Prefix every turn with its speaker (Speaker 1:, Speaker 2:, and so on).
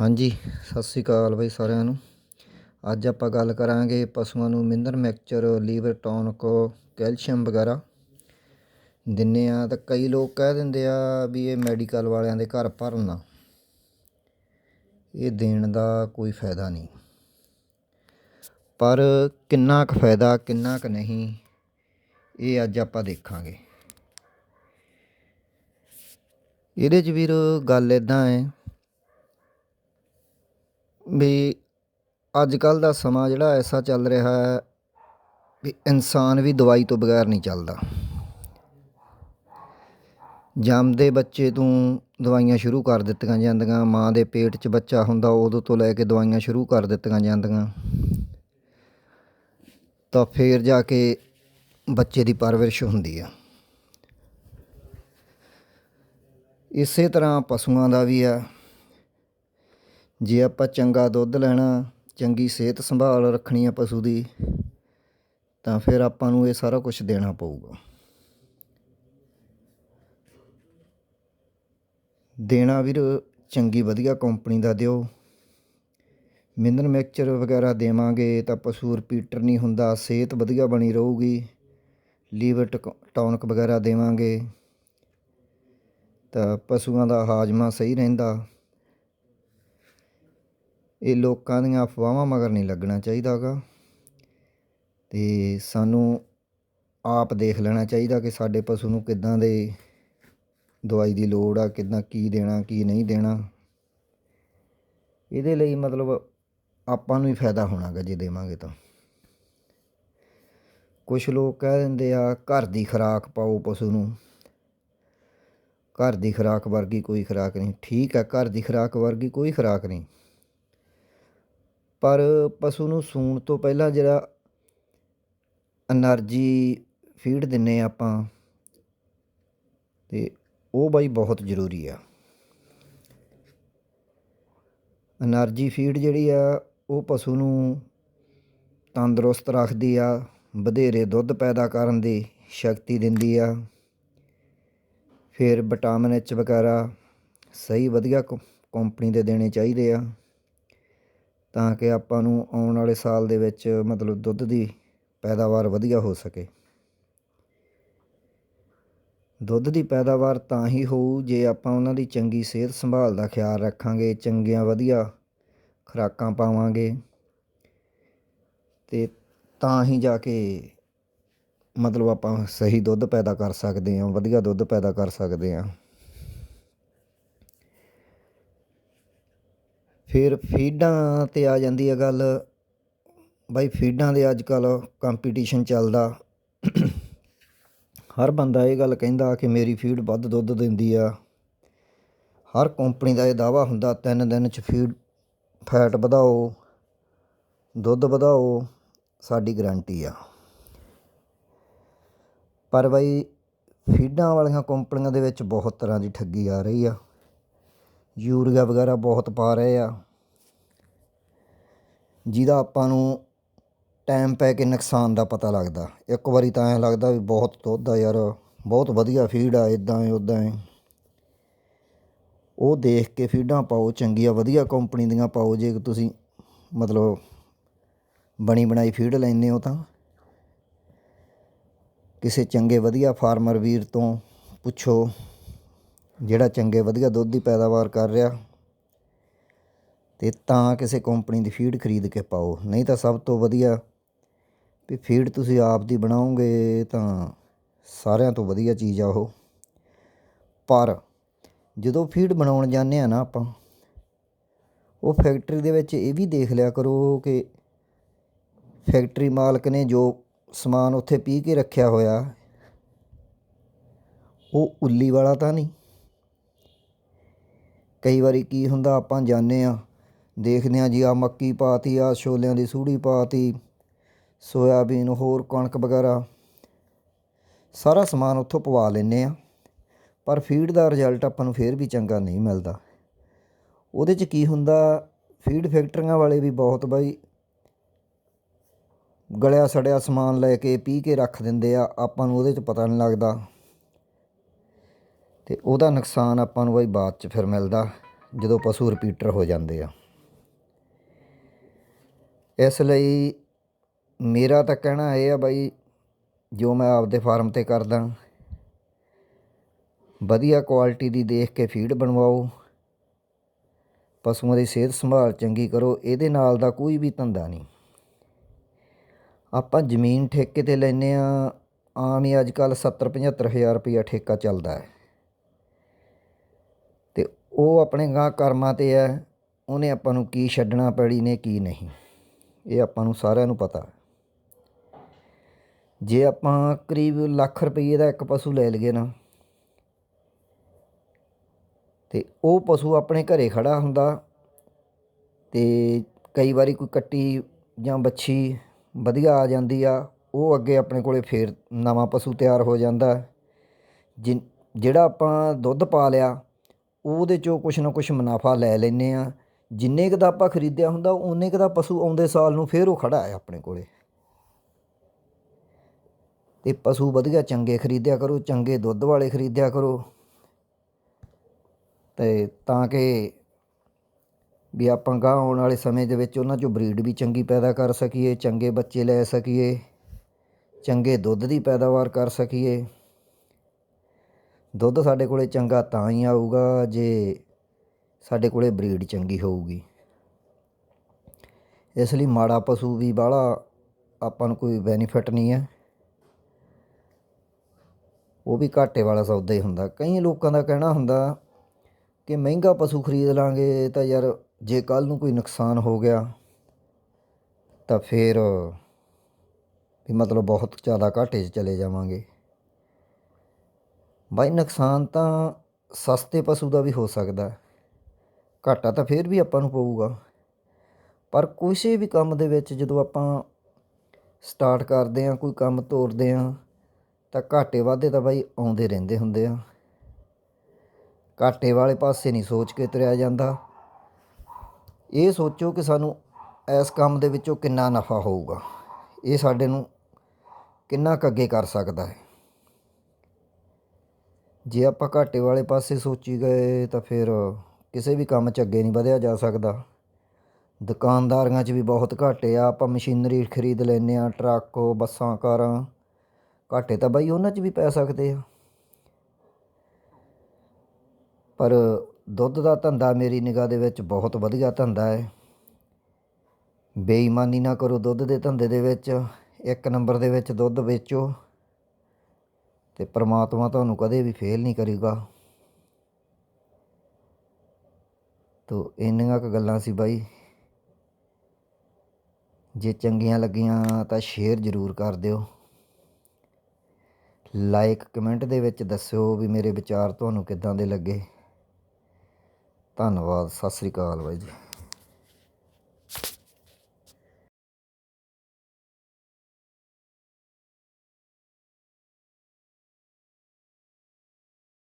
Speaker 1: ਹਾਂਜੀ, ਸਤਿ ਸ੍ਰੀ ਅਕਾਲ ਬਈ ਸਾਰਿਆਂ ਨੂੰ। ਅੱਜ ਆਪਾਂ ਗੱਲ ਕਰਾਂਗੇ ਪਸ਼ੂਆਂ ਨੂੰ mineral mixture liver tonic, calcium ਵਗੈਰਾ। ਦਿੰਨੇ ਆ ਤਾਂ ਕਈ ਲੋਕ ਕਹਿ ਦਿੰਦੇ ਆ ਵੀ ਇਹ ਮੈਡੀਕਲ ਵਾਲਿਆਂ ਦੇ ਘਰ ਭਰਨਾ। ਇਹ ਦੇਣ ਦਾ ਕੋਈ ਫਾਇਦਾ ਨਹੀਂ। ਪਰ ਕਿੰਨਾ ਕੁ ਫਾਇਦਾ, ਕਿੰਨਾ ਕੁ ਨਹੀਂ, ਇਹ ਅੱਜ ਆਪਾਂ ਦੇਖਾਂਗੇ। ਇਹਦੇ 'ਚ ਵੀਰ ਗੱਲ ਇਦਾਂ ਹੈ ਵੀ ਅੱਜ ਕੱਲ੍ਹ ਦਾ ਸਮਾਂ ਜਿਹੜਾ ਐਸਾ ਚੱਲ ਰਿਹਾ ਹੈ ਵੀ ਇਨਸਾਨ ਵੀ ਦਵਾਈ ਤੋਂ ਬਗੈਰ ਨਹੀਂ ਚੱਲਦਾ। ਜੰਮਦੇ ਬੱਚੇ ਤੋਂ ਦਵਾਈਆਂ ਸ਼ੁਰੂ ਕਰ ਦਿੱਤੀਆਂ ਜਾਂਦੀਆਂ, ਮਾਂ ਦੇ ਪੇਟ 'ਚ ਬੱਚਾ ਹੁੰਦਾ, ਉਦੋਂ ਤੋਂ ਲੈ ਕੇ ਦਵਾਈਆਂ ਸ਼ੁਰੂ ਕਰ ਦਿੱਤੀਆਂ ਜਾਂਦੀਆਂ। ਤਾਂ ਫੇਰ ਜਾ ਕੇ ਬੱਚੇ ਦੀ ਪਰਵਰਿਸ਼ ਹੁੰਦੀ ਆ। ਇਸੇ ਤਰ੍ਹਾਂ ਪਸ਼ੂਆਂ ਦਾ ਵੀ ਆ। ਜੇ ਆਪਾਂ ਚੰਗਾ ਦੁੱਧ ਲੈਣਾ, ਚੰਗੀ ਸਿਹਤ ਸੰਭਾਲ ਰੱਖਣੀ ਆ ਪਸ਼ੂ ਦੀ, ਤਾਂ ਫਿਰ ਆਪਾਂ ਨੂੰ ਇਹ ਸਾਰਾ ਕੁਝ ਦੇਣਾ ਪਊਗਾ। ਦੇਣਾ ਵੀਰ, ਚੰਗੀ ਵਧੀਆ ਕੰਪਨੀ ਦਾ ਦਿਓ। ਮਿਨਰਲ ਮਿਕਸਚਰ ਵਗੈਰਾ ਦੇਵਾਂਗੇ ਤਾਂ ਪਸ਼ੂ ਰਿਪੀਟਰ ਨਹੀਂ ਹੁੰਦਾ, ਸਿਹਤ ਵਧੀਆ ਬਣੀ ਰਹੂਗੀ। ਲੀਵਰ ਟੌਨਕ ਵਗੈਰਾ ਦੇਵਾਂਗੇ। ਤਾਂ ਪਸ਼ੂਆਂ ਦਾ ਹਾਜ਼ਮਾ ਸਹੀ ਰਹਿੰਦਾ। ਇਹ ਲੋਕਾਂ ਦੀਆਂ ਅਫਵਾਹਾਂ ਮਗਰ ਨਹੀਂ ਲੱਗਣਾ ਚਾਹੀਦਾ ਗਾ ਅਤੇ ਸਾਨੂੰ ਆਪ ਦੇਖ ਲੈਣਾ ਚਾਹੀਦਾ ਕਿ ਸਾਡੇ ਪਸ਼ੂ ਨੂੰ ਕਿੱਦਾਂ ਦੇ ਦਵਾਈ ਦੀ ਲੋੜ ਆ, ਕਿੱਦਾਂ ਕੀ ਦੇਣਾ, ਕੀ ਨਹੀਂ ਦੇਣਾ। ਇਹਦੇ ਲਈ ਮਤਲਬ ਆਪਾਂ ਨੂੰ ਹੀ ਫਾਇਦਾ ਹੋਣਾਗਾ ਜੇ ਦੇਵਾਂਗੇ ਤਾਂ। ਕੁਝ ਲੋਕ ਕਹਿ ਦਿੰਦੇ ਆ, ਘਰ ਦੀ ਖੁਰਾਕ ਪਾਓ ਪਸ਼ੂ ਨੂੰ। ਘਰ ਦੀ ਖੁਰਾਕ ਵਰਗੀ ਕੋਈ ਖੁਰਾਕ ਨਹੀਂ। ਠੀਕ ਹੈ ਘਰ ਦੀ ਖੁਰਾਕ ਵਰਗੀ ਕੋਈ ਖੁਰਾਕ ਨਹੀਂ। ਪਰ ਪਸ਼ੂ ਨੂੰ ਸੂਣ ਤੋਂ ਪਹਿਲਾਂ ਜਿਹੜਾ ਐਨਰਜੀ ਫੀਡ ਦਿੰਦੇ ਆਪਾਂ ਅਤੇ ਉਹ ਬਾਈ ਬਹੁਤ ਜ਼ਰੂਰੀ ਆ। ਐਨਰਜੀ ਫੀਡ ਜਿਹੜੀ ਆ, ਉਹ ਪਸ਼ੂ ਨੂੰ ਤੰਦਰੁਸਤ ਰੱਖਦੀ ਆ, ਵਧੇਰੇ ਦੁੱਧ ਪੈਦਾ ਕਰਨ ਦੀ ਸ਼ਕਤੀ ਦਿੰਦੀ ਆ। ਫਿਰ ਵਿਟਾਮਿਨ ਐਚ ਵਗੈਰਾ ਸਹੀ ਵਧੀਆ ਕੰਪਨੀ ਦੇ ਦੇਣੇ ਚਾਹੀਦੇ ਆ। ਤਾਂ ਕਿ ਆਪਾਂ ਨੂੰ ਆਉਣ ਵਾਲੇ ਸਾਲ ਦੇ ਵਿੱਚ ਮਤਲਬ ਦੁੱਧ ਦੀ ਪੈਦਾਵਾਰ ਵਧੀਆ ਹੋ ਸਕੇ। ਦੁੱਧ ਦੀ ਪੈਦਾਵਾਰ ਤਾਂ ਹੀ ਹੋਊ ਜੇ ਆਪਾਂ ਉਹਨਾਂ ਦੀ ਚੰਗੀ ਸਿਹਤ ਸੰਭਾਲ ਦਾ ਖਿਆਲ ਰੱਖਾਂਗੇ, ਚੰਗੀਆਂ ਵਧੀਆ ਖੁਰਾਕਾਂ ਪਾਵਾਂਗੇ ਤੇ ਤਾਂ ਹੀ ਜਾ ਕੇ ਮਤਲਬ ਆਪਾਂ ਸਹੀ ਦੁੱਧ ਪੈਦਾ ਕਰ ਸਕਦੇ ਹਾਂ, ਵਧੀਆ ਦੁੱਧ ਪੈਦਾ ਕਰ ਸਕਦੇ ਹਾਂ। ਫਿਰ ਫੀਡਾਂ 'ਤੇ ਆ ਜਾਂਦੀ ਹੈ ਗੱਲ। ਬਾਈ ਫੀਡਾਂ ਦੇ ਅੱਜ ਕੱਲ੍ਹ ਕੰਪੀਟੀਸ਼ਨ ਚੱਲਦਾ। ਹਰ ਬੰਦਾ ਇਹ ਗੱਲ ਕਹਿੰਦਾ ਕਿ ਮੇਰੀ ਫੀਡ ਵੱਧ ਦੁੱਧ ਦਿੰਦੀ ਆ। ਹਰ ਕੰਪਨੀ ਦਾ ਇਹ ਦਾਵਾ ਹੁੰਦਾ, ਤਿੰਨ ਦਿਨ 'ਚ ਫੀਡ ਫੈਟ ਵਧਾਓ, ਦੁੱਧ ਵਧਾਓ, ਸਾਡੀ ਗਾਰੰਟੀ ਆ। ਪਰ ਬਾਈ ਫੀਡਾਂ ਵਾਲੀਆਂ ਕੰਪਨੀਆਂ ਦੇ ਵਿੱਚ ਬਹੁਤ ਤਰ੍ਹਾਂ ਦੀ ਠੱਗੀ ਆ ਰਹੀ ਆ। ਯੂਰੀਆ ਵਗੈਰਾ ਬਹੁਤ ਪਾ ਰਹੇ ਆ। ਜਿਹਦਾ ਆਪਾਂ ਨੂੰ ਟਾਈਮ ਪੈ ਕੇ ਨੁਕਸਾਨ ਦਾ ਪਤਾ ਲੱਗਦਾ। ਇੱਕ ਵਾਰੀ ਤਾਂ ਐਂ ਲੱਗਦਾ ਵੀ ਬਹੁਤ ਦੁੱਧ ਆ ਯਾਰ, ਬਹੁਤ ਵਧੀਆ ਫੀਡ ਆ ਇਦਾਂ ਏ ਉਦਾਂ ਏ ਉਹ ਦੇਖ ਕੇ ਫੀਡਾਂ ਪਾਓ, ਚੰਗੀਆਂ ਵਧੀਆ ਕੰਪਨੀ ਦੀਆਂ ਪਾਓ, ਜੇ ਤੁਸੀਂ ਮਤਲਬ ਬਣੀ ਬਣਾਈ ਫੀਡ ਲੈਂਦੇ ਹੋ ਤਾਂ। ਕਿਸੇ ਚੰਗੇ ਵਧੀਆ ਫਾਰਮਰ ਵੀਰ ਤੋਂ ਪੁੱਛੋ, ਜਿਹੜਾ ਚੰਗੇ ਵਧੀਆ ਦੁੱਧ ਦੀ ਪੈਦਾਵਾਰ ਕਰ ਰਿਹਾ। ਅਤੇ ਤਾਂ ਕਿਸੇ ਕੰਪਨੀ ਦੀ ਫੀਡ ਖਰੀਦ ਕੇ ਪਾਓ। ਨਹੀਂ ਤਾਂ ਸਭ ਤੋਂ ਵਧੀਆ ਵੀ ਫੀਡ ਤੁਸੀਂ ਆਪ ਦੀ ਬਣਾਓਗੇ ਤਾਂ ਸਾਰਿਆਂ ਤੋਂ ਵਧੀਆ ਚੀਜ਼ ਆ ਉਹ। ਪਰ ਜਦੋਂ ਫੀਡ ਬਣਾਉਣ ਜਾਂਦੇ ਆ ਨਾ ਆਪਾਂ, ਉਹ ਫੈਕਟਰੀ ਦੇ ਵਿੱਚ ਇਹ ਵੀ ਦੇਖ ਲਿਆ ਕਰੋ ਕਿ ਫੈਕਟਰੀ ਮਾਲਕ ਨੇ ਜੋ ਸਮਾਨ ਉੱਥੇ ਪੀ ਕੇ ਰੱਖਿਆ ਹੋਇਆ, ਉਹ ਉੱਲੀ ਵਾਲਾ ਤਾਂ ਨਹੀਂ। ਕਈ ਵਾਰੀ ਕੀ ਹੁੰਦਾ ਆਪਾਂ ਜਾਂਦੇ ਆ ਦੇਖਦੇ ਹਾਂ ਜੀ ਆ ਮੱਕੀ ਪਾਤੀ ਆ ਛੋਲਿਆਂ ਦੀ ਸੂੜੀ ਪਾਤੀ, ਸੋਇਆਬੀਨ, ਹੋਰ ਕਣਕ ਵਗੈਰਾ। ਸਾਰਾ ਸਮਾਨ ਉੱਥੋਂ ਪਵਾ ਲੈਨੇ ਆ ਪਰ ਫੀਡ ਦਾ ਰਿਜ਼ਲਟ ਆਪਾਂ ਨੂੰ ਫੇਰ ਵੀ ਚੰਗਾ ਨਹੀਂ ਮਿਲਦਾ। ਉਹਦੇ 'ਚ ਕੀ ਹੁੰਦਾ ਫੀਡ ਫੈਕਟਰੀਆਂ ਵਾਲੇ ਵੀ ਬਹੁਤ ਬਾਈ। ਗਲਿਆ ਸੜਿਆ ਸਮਾਨ ਲੈ ਕੇ ਪੀ ਕੇ ਰੱਖ ਦਿੰਦੇ ਆ, ਆਪਾਂ ਨੂੰ ਉਹਦੇ 'ਚ ਪਤਾ ਨਹੀਂ ਲੱਗਦਾ। ਤੇ ਉਹਦਾ ਨੁਕਸਾਨ ਆਪਾਂ ਨੂੰ ਬਾਈ ਬਾਅਦ 'ਚ ਫਿਰ ਮਿਲਦਾ, ਜਦੋਂ ਪਸ਼ੂ ਰਿਪੀਟਰ ਹੋ ਜਾਂਦੇ ਆ। ਇਸ ਲਈ ਮੇਰਾ ਤਾਂ ਕਹਿਣਾ ਇਹ ਆ ਬਾਈ, ਜੋ ਮੈਂ ਆਪਦੇ ਫਾਰਮ ਤੇ ਕਰਦਾ, ਵਧੀਆ ਕੁਆਲਿਟੀ ਦੀ ਦੇਖ ਕੇ ਫੀਡ ਬਣਵਾਓ, ਪਸ਼ੂਆਂ ਦੀ ਸਿਹਤ ਸੰਭਾਲ ਚੰਗੀ ਕਰੋ, ਇਹਦੇ ਨਾਲ ਦਾ ਕੋਈ ਵੀ ਧੰਦਾ ਨਹੀਂ। ਆਪਾਂ ਜ਼ਮੀਨ ਠੇਕੇ ਤੇ ਲੈਨੇ ਆ ਆਮ ਹੀ ਅੱਜ ਕੱਲ 70 75 ਹਜ਼ਾਰ ਰੁਪਇਆ ਠੇਕਾ ਚੱਲਦਾ ਹੈ। ਤੇ ਉਹ ਆਪਣੇ ਗਾਂ ਕਰਮਾਂ ਤੇ ਹੈ, ਉਹਨੇ ਆਪਾਂ ਨੂੰ ਕੀ ਛੱਡਣਾ ਪੈਣੀ ਨੇ, ਕੀ ਨਹੀਂ। ਇਹ ਆਪਾਂ ਨੂੰ ਸਾਰਿਆਂ ਨੂੰ ਪਤਾ। ਜੇ ਆਪਾਂ ਕਰੀਬ ਲੱਖ ਰੁਪਏ ਦਾ ਇੱਕ ਪਸ਼ੂ ਲੈ ਲਈਏ ਨਾ, ਤੇ ਉਹ ਪਸ਼ੂ ਆਪਣੇ ਘਰੇ ਖੜਾ ਹੁੰਦਾ ਤੇ ਕਈ ਵਾਰੀ ਕੋਈ ਕੱਟੀ ਜਾਂ ਬੱਛੀ ਵਧੀਆ ਆ ਜਾਂਦੀ ਆ, ਉਹ ਅੱਗੇ ਆਪਣੇ ਕੋਲੇ ਫੇਰ ਨਵਾਂ ਪਸ਼ੂ ਤਿਆਰ ਹੋ ਜਾਂਦਾ। ਜਿ- ਜਿਹੜਾ ਆਪਾਂ ਦੁੱਧ ਪਾ ਲਿਆ, ਉਹਦੇ ਚੋਂ ਕੁਛ ਨਾ ਕੁਛ ਮੁਨਾਫਾ ਲੈ ਲੈਨੇ ਆ। ਜਿੰਨੇ ਕੁ ਦਾ ਆਪਾਂ ਖਰੀਦਿਆ ਹੁੰਦਾ ਉਹਨੇ ਕੁ ਦਾ ਪਸ਼ੂ ਆਉਂਦੇ ਸਾਲ ਨੂੰ ਫੇਰ ਉਹ ਖੜਾ ਹੈ ਆਪਣੇ ਕੋਲੇ। ਤੇ ਪਸ਼ੂ ਵਧੀਆ ਚੰਗੇ ਖਰੀਦਿਆ ਕਰੋ, ਚੰਗੇ ਦੁੱਧ ਵਾਲੇ ਖਰੀਦਿਆ ਕਰੋ। ਤੇ ਤਾਂ ਕਿ ਵੀ ਆਪਾਂ ਗਾਂ ਆਉਣ ਵਾਲੇ ਸਮੇਂ ਦੇ ਵਿੱਚ ਉਹਨਾਂ ਚੋਂ ਬਰੀਡ ਵੀ ਚੰਗੀ ਪੈਦਾ ਕਰ ਸਕੀਏ, ਚੰਗੇ ਬੱਚੇ ਲੈ ਸਕੀਏ, ਚੰਗੇ ਦੁੱਧ ਦੀ ਪੈਦਾਵਾਰ ਕਰ ਸਕੀਏ। ਦੁੱਧ ਸਾਡੇ ਕੋਲੇ ਚੰਗਾ ਤਾਂ ਹੀ ਆਊਗਾ ਜੇ ਸਾਡੇ ਕੋਲੇ ਬਰੀਡ ਚੰਗੀ ਹੋਊਗੀ। ਇਸ ਲਈ ਮਾੜਾ ਪਸ਼ੂ ਵੀ ਬਾਹਲਾ ਆਪਾਂ ਨੂੰ ਕੋਈ ਬੈਨੀਫਿਟ ਨਹੀਂ ਹੈ। ਉਹ ਵੀ ਘਾਟੇ ਵਾਲਾ ਸੌਦਾ ਹੀ ਹੁੰਦਾ। ਕਈ ਲੋਕਾਂ ਦਾ ਕਹਿਣਾ ਹੁੰਦਾ ਕਿ ਮਹਿੰਗਾ ਪਸ਼ੂ ਖਰੀਦ ਲਾਂਗੇ ਤਾਂ ਯਾਰ ਜੇ ਕੱਲ ਨੂੰ ਕੋਈ ਨੁਕਸਾਨ ਹੋ ਗਿਆ ਤਾਂ ਫਿਰ ਵੀ ਮਤਲਬ ਬਹੁਤ ਜ਼ਿਆਦਾ ਘਾਟੇ 'ਚ ਚਲੇ ਜਾਵਾਂਗੇ। ਬਾਈ ਨੁਕਸਾਨ ਤਾਂ ਸਸਤੇ ਪਸ਼ੂ ਦਾ ਵੀ ਹੋ ਸਕਦਾ। ਘਾਟਾ ਤਾਂ ਫਿਰ ਵੀ ਆਪਾਂ ਨੂੰ ਪਊਗਾ। ਪਰ ਕਿਸੇ ਵੀ ਕੰਮ ਦੇ ਵਿੱਚ ਜਦੋਂ ਆਪਾਂ ਸਟਾਰਟ ਕਰਦੇ ਆ ਕੋਈ ਕੰਮ ਤੋਰਦੇ ਆ ਤਾਂ ਘਾਟੇ ਵਾਧੇ ਤਾਂ ਬਾਈ ਆਉਂਦੇ ਰਹਿੰਦੇ ਹੁੰਦੇ ਆ। ਘਾਟੇ ਵਾਲੇ ਪਾਸੇ ਨਹੀਂ ਸੋਚ ਕੇ ਤੁਰਿਆ ਜਾਂਦਾ। ਇਹ ਸੋਚੋ ਕਿ ਸਾਨੂੰ ਇਸ ਕੰਮ ਦੇ ਵਿੱਚੋਂ ਕਿੰਨਾ ਨਫਾ ਹੋਊਗਾ। ਇਹ ਸਾਡੇ ਨੂੰ ਕਿੰਨਾ ਕੁ ਅੱਗੇ ਕਰ ਸਕਦਾ ਹੈ। ਜੇ ਆਪਾਂ ਘਾਟੇ ਵਾਲੇ ਪਾਸੇ ਸੋਚੀ ਗਏ ਤਾਂ ਫਿਰ ਕਿਸੇ ਵੀ ਕੰਮ 'ਚ ਅੱਗੇ ਨਹੀਂ ਵਧਿਆ ਜਾ ਸਕਦਾ। ਦੁਕਾਨਦਾਰੀਆਂ 'ਚ ਵੀ ਬਹੁਤ ਘਾਟੇ ਆ। ਆਪਾਂ ਮਸ਼ੀਨਰੀ ਖਰੀਦ ਲੈਨੇ ਆ ਟਰੱਕ, ਬੱਸਾਂ, ਕਾਰਾਂ। ਘਾਟੇ ਤਾਂ ਬਾਈ ਉਹਨਾਂ 'ਚ ਵੀ ਪੈ ਸਕਦੇ ਆ। ਪਰ ਦੁੱਧ ਦਾ ਧੰਦਾ ਮੇਰੀ ਨਿਗਾਹ ਦੇ ਵਿੱਚ ਬਹੁਤ ਵਧੀਆ ਧੰਦਾ ਹੈ। ਬੇਈਮਾਨੀ ਨਾ ਕਰੋ ਦੁੱਧ ਦੇ ਧੰਦੇ ਦੇ ਵਿੱਚ। ਇੱਕ ਨੰਬਰ ਦੇ ਵਿੱਚ ਦੁੱਧ ਵੇਚੋ ਤੇ ਪ੍ਰਮਾਤਮਾ ਤੁਹਾਨੂੰ ਕਦੇ ਵੀ ਫੇਲ ਨਹੀਂ ਕਰੇਗਾ। ਤੋ ਇੰਨੀਆਂ ਕੁ ਗੱਲਾਂ ਸੀ ਬਾਈ। ਜੇ ਚੰਗੀਆਂ ਲੱਗੀਆਂ ਤਾਂ ਸ਼ੇਅਰ ਜ਼ਰੂਰ ਕਰ ਦਿਓ। ਲਾਈਕ ਕਮੈਂਟ ਦੇ ਵਿੱਚ ਦੱਸਿਓ ਵੀ ਮੇਰੇ ਵਿਚਾਰ ਤੁਹਾਨੂੰ ਕਿੱਦਾਂ ਦੇ ਲੱਗੇ। ਧੰਨਵਾਦ, ਸਤਿ ਸ੍ਰੀ ਅਕਾਲ ਬਾਈ ਜੀ।